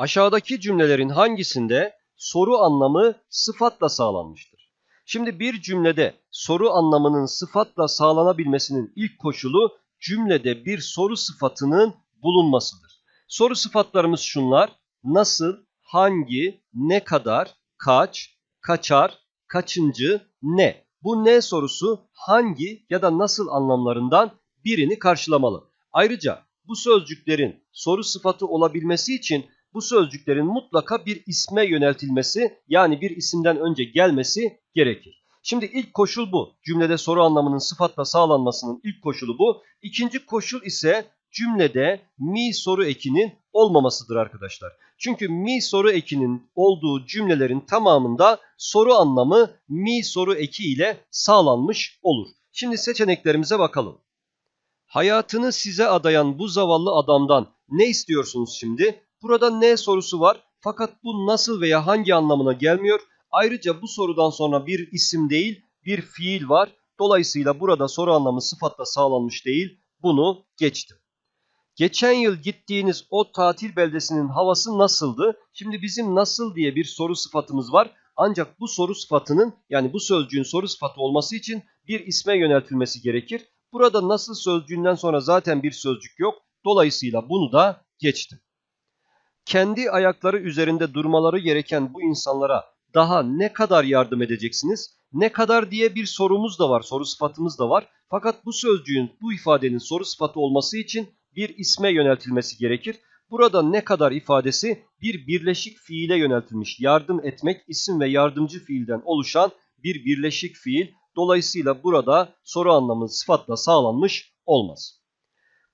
Aşağıdaki cümlelerin hangisinde soru anlamı sıfatla sağlanmıştır? Şimdi bir cümlede soru anlamının sıfatla sağlanabilmesinin ilk koşulu cümlede bir soru sıfatının bulunmasıdır. Soru sıfatlarımız şunlar. Nasıl, hangi, ne kadar, kaç, kaçar, kaçıncı, ne? Bu ne sorusu hangi ya da nasıl anlamlarından birini karşılamalı. Ayrıca bu sözcüklerin soru sıfatı olabilmesi için bu sözcüklerin mutlaka bir isme yöneltilmesi yani bir isimden önce gelmesi gerekir. Şimdi ilk koşul bu. Cümlede soru anlamının sıfatla sağlanmasının ilk koşulu bu. İkinci koşul ise cümlede mi soru ekinin olmamasıdır arkadaşlar. Çünkü mi soru ekinin olduğu cümlelerin tamamında soru anlamı mi soru eki ile sağlanmış olur. Şimdi seçeneklerimize bakalım. Hayatını size adayan bu zavallı adamdan ne istiyorsunuz şimdi? Burada ne sorusu var fakat bu nasıl veya hangi anlamına gelmiyor. Ayrıca bu sorudan sonra bir isim değil bir fiil var. Dolayısıyla burada soru anlamı sıfatla sağlanmış değil. Bunu geçtim. Geçen yıl gittiğiniz o tatil beldesinin havası nasıldı? Şimdi bizim nasıl diye bir soru sıfatımız var. Ancak bu soru sıfatının yani bu sözcüğün soru sıfatı olması için bir isme yöneltilmesi gerekir. Burada nasıl sözcüğünden sonra zaten bir sözcük yok. Dolayısıyla bunu da geçtim. Kendi ayakları üzerinde durmaları gereken bu insanlara daha ne kadar yardım edeceksiniz? Ne kadar diye bir sorumuz da var, soru sıfatımız da var. Fakat bu sözcüğün, bu ifadenin soru sıfatı olması için bir isme yöneltilmesi gerekir. Burada ne kadar ifadesi bir birleşik fiile yöneltilmiş. Yardım etmek isim ve yardımcı fiilden oluşan bir birleşik fiil. Dolayısıyla burada soru anlamı sıfatla sağlanmış olmaz.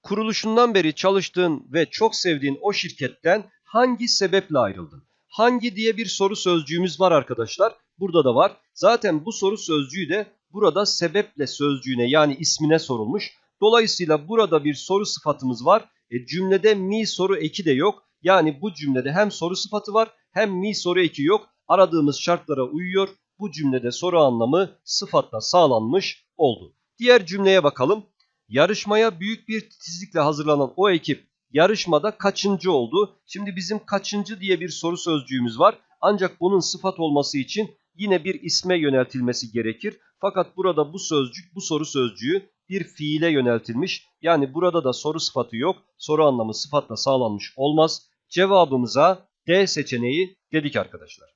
Kuruluşundan beri çalıştığın ve çok sevdiğin o şirketten hangi sebeple ayrıldın? Hangi diye bir soru sözcüğümüz var arkadaşlar. Burada da var. Zaten bu soru sözcüğü de burada sebeple sözcüğüne yani ismine sorulmuş. Dolayısıyla burada bir soru sıfatımız var. E, cümlede mi soru eki de yok. Yani bu cümlede hem soru sıfatı var hem mi soru eki yok. Aradığımız şartlara uyuyor. Bu cümlede soru anlamı sıfatla sağlanmış oldu. Diğer cümleye bakalım. Yarışmaya büyük bir titizlikle hazırlanan o ekip yarışmada kaçıncı oldu? Şimdi bizim kaçıncı diye bir soru sözcüğümüz var. Ancak bunun sıfat olması için yine bir isme yöneltilmesi gerekir. Fakat burada bu sözcük, bu soru sözcüğü bir fiile yöneltilmiş. Yani burada da soru sıfatı yok. Soru anlamı sıfatla sağlanmış olmaz. Cevabımıza D seçeneği dedik arkadaşlar.